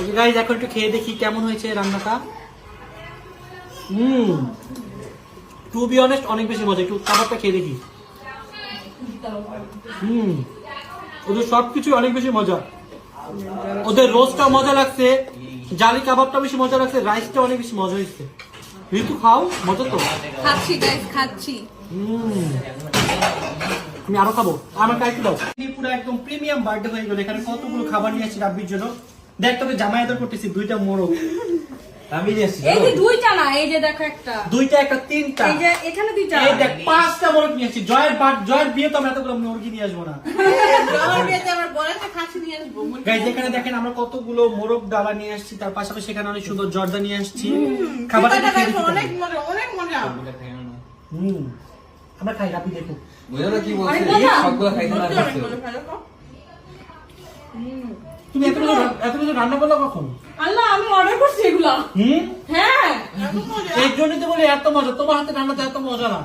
Okay guys এখন একটু খেয়ে দেখি কেমন হয়েছে রান্নাটা। হুম। টু বি অনেস্ট অনেক বেশি মজা। একটু খাবারটা খেয়ে দেখি। হুম। ওদের সবকিছু অনেক বেশি মজা। ওদের রোস্টটা মজা লাগছে। জালি কাবাবটা বেশি মজা লাগছে। রাইসটা অনেক বেশি মজা হয়েছে। ঋতু খাও? মজা তো? খাচ্ছি গাইস খাচ্ছি। হুম। আমি আরও খাব। আমার কাইতে দাও। পুরো একদম প্রিমিয়াম বার্থডে হয়ে গেল। এখানে কতগুলো খাবার নিয়ে আসছি রাব্বির জন্য? দেখ তোকে জামাই আদর করতেছি দুইটা মোরগ। আমি নিয়েছি এই যে দুইটা না এই যে দেখো একটা। দুইটা একটা তিনটা। এই যে এখানে দুইটা। এই দেখ পাঁচটা মোরগ নিয়ে আসছি। জয়ের বার জয়ের বিয়ে তো আমরা এতগুলো মুরগি নিয়ে আসব না। গাইজ এখানে দেখেন আমরা কতগুলো মোরগ ডালা নিয়ে আসছি। তার পাশাপাশি এখানে অনেক সুন্দর জর্দা নিয়ে আসছি। দেখি অনেক। মজা অনেক মজা। হুম। আমরা খাই রাব্বি দেখো। বুঝলো কি বলছে। সবগুলো খাইতে ফেলো তো। তুমি এত কিছু এত কিছু রান্না করল কখন? আল্লাহ আমি অর্ডার করছি এগুলা। হুম? হ্যাঁ এত এই জন্যই তো বলি এত মজা। তোমার হাতে রান্নাতে এত মজা না।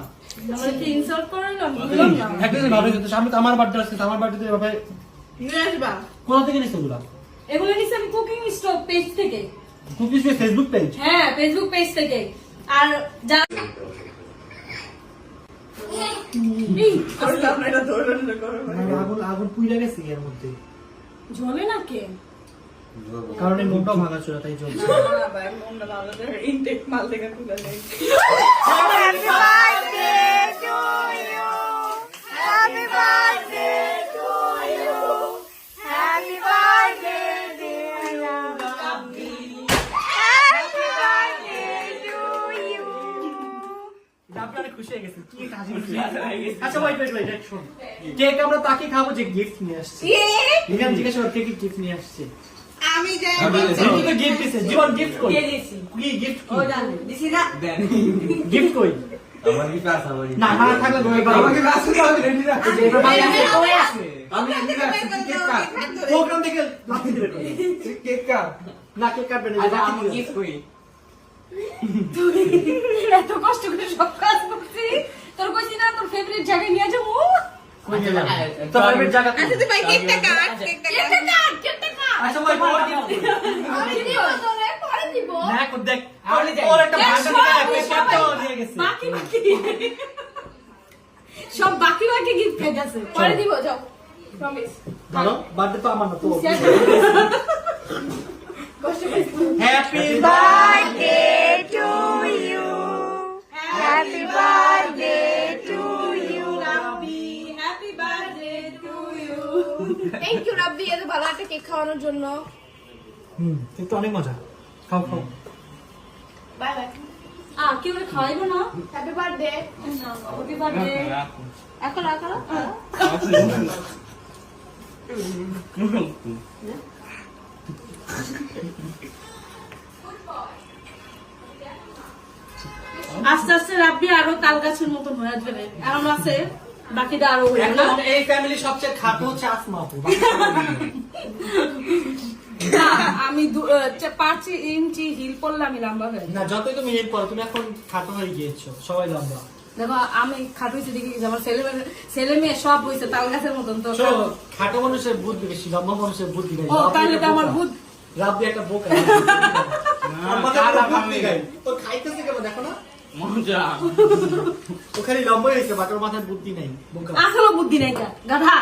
আমরা বার্থডে আসছে আমার বার্থডে কোথা থেকে নিচ্ছে এগুলো? নিছি আমি কুকিং পেজ থেকে। ফেসবুক পেজ হ্যাঁ ফেসবুক পেজ থেকে। আর যা না। আগুন আগুন পুইলা গেছে এর মধ্যে। জ্বলে না কে? কারণ এই মনটাও ভাঙা ছিল তাই করে intake মাল থেকে তুলে নেই। খুশি হয়ে গেছে। কি কাজ আচ্ছা ওয়েট ওয়েট ওয়েট শোন। কেক আমরা তাকে খাব যে গিফট নিয়ে আসছে। এখানে জিজ্ঞাসা কর কে কি গিফট নিয়ে আসছে? আমি। যাই। ঋতু তো গিফট দিছে। জীবন গিফট কই? দিয়ে দিয়েছি। কি ও জানে। দিছি না। গিফট কই? আমার কি পাস আমার না না থাকলে ধরে আমাকে পাস আমি রেডি রাখছি এবার বাইরে কই আছে? আমি রেডি রাখছি কেক কাট। প্রোগ্রাম থেকে লাফি দিবে কেক কাট। না কেক কাটবে না আচ্ছা আমি গিফট করি তুই এত কষ্ট করে সব কাজ করছি তোর কইছি না তোর ফেভারিট জায়গায় নিয়ে যাব? জায়গা আচ্ছা, তুই ভাই কেকটা কাট, কেকটা কাট। কেকটা কাট। আচ্ছা, ওই বড় gift আমি দিব। তোরে পরে দিব। দেখ, ও দেখ, ওর একটা দেখ, সব দিয়ে সবাই- দিয়ে গেছে। বাকি বাকি। সব বাকি বাকি গিফট খেয়ে গেছে। পরে দিব যাও। প্রমিস birthday তো আমার না, তোর। কষ্ট করে Happy happy thank you Rabbi এত ভালো একটা কেক খাওয়ানোর জন্য। হুম, কিন্তু অনেক মজা। খাও খাও। বাই বাই আ কেউ ওরে খাওয়াইবো না? হ্যাপি বার্থডে হ্যাপি বার্থডে এখন রাখো আস্তে আস্তে রাব্বি আরও তাল গাছের মতন হয়ে যাবে। এখন আছে? বাকিটা আরও এই ফ্যামিলি সবচেয়ে খাটো হচ্ছে আসমা আপু বাকি সবাই। মিলে। না, আমি দু- আহ, চা- পাঁচ ইঞ্চি হিল পরলে আমি লম্বা হয়ে না যতই তুমি এর পর তুমি এখন খাটো হয়ে গিয়েছো সবাই লম্বা। দেখো আমি খাটো হয়েছে দেখি আমার ছেলে মেয়ে- ছেলে মেয়ে সব হয়েছে তাল গাছের মতন তো খাটো মানুষের বুদ্ধি বেশি লম্বা মানুষের বুদ্ধি নেই ও, তাহলে তো আমার বুদ্ধি- রাব্বি একটা বোকা। বুদ্ধি খাইতেছে কেমন দেখো না। মজা। ও খালি লম্বা হয়েছে মাথায় বুদ্ধি নাই আসলে বুদ্ধি নাই গাধা।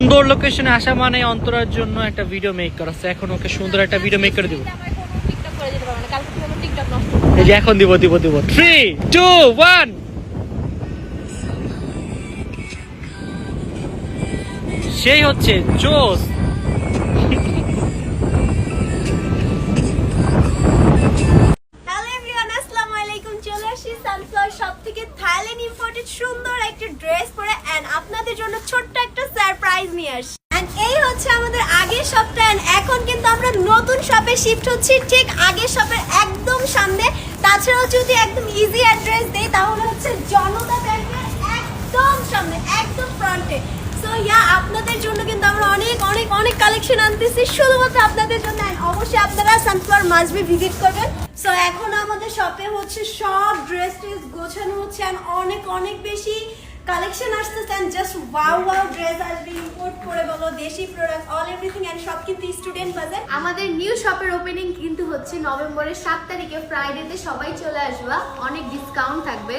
সুন্দর লোকেশনে আসা মানে অন্তরার জন্য একটা ভিডিও মেক করা। এখন ওকে সুন্দর একটা ভিডিও মেক করে দিব। আমার ফোন টিকটক করে যেতে পারবে না কালকে থেকে আমার টিকটক নষ্ট এই যে এখন দিব দিব দিব। থ্রি টু ওয়ান সেই হচ্ছে জোস। সুন্দর একটা ড্রেস পরে এন্ড আপনাদের জন্য ছোট্ট একটা সারপ্রাইজ নিয়ে আসি এই হচ্ছে আমাদের আগের শপটা এখন কিন্তু আমরা নতুন শপে শিফট হচ্ছি। ঠিক আগের শপের একদম সামনে। তাছাড়াও যদি একদম ইজি অ্যাড্রেস দেই, তাহলে হচ্ছে জনতা ব্যাংকের একদম সামনে, একদম ফ্রন্টে ইয়া আপনাদের জন্য কিন্তু আমরা অনেক অনেক অনেক কালেকশন আনতেছি। শুধুমাত্র আপনাদের জন্য অবশ্যই আপনারা সানফ্লাওয়ার মাসবি ভিজিট করবেন। সো এখন আমাদের শপে হচ্ছে সব ড্রেস ট্রেস গোছানো হচ্ছে অনেক অনেক বেশি কালেকশন আসতেছে and just wow wow dress আসবে ইম্পোর্ট করে বলো, দেশি প্রোডাক্ট অল এভরিথিং এন্ড সব কিন্তু স্টুডেন্ট বাজার আমাদের নিউ শপের ওপেনিং কিন্তু হচ্ছে নভেম্বরের সাত তারিখে ফ্রাইডেতে সবাই চলে আসবা, অনেক ডিসকাউন্ট থাকবে।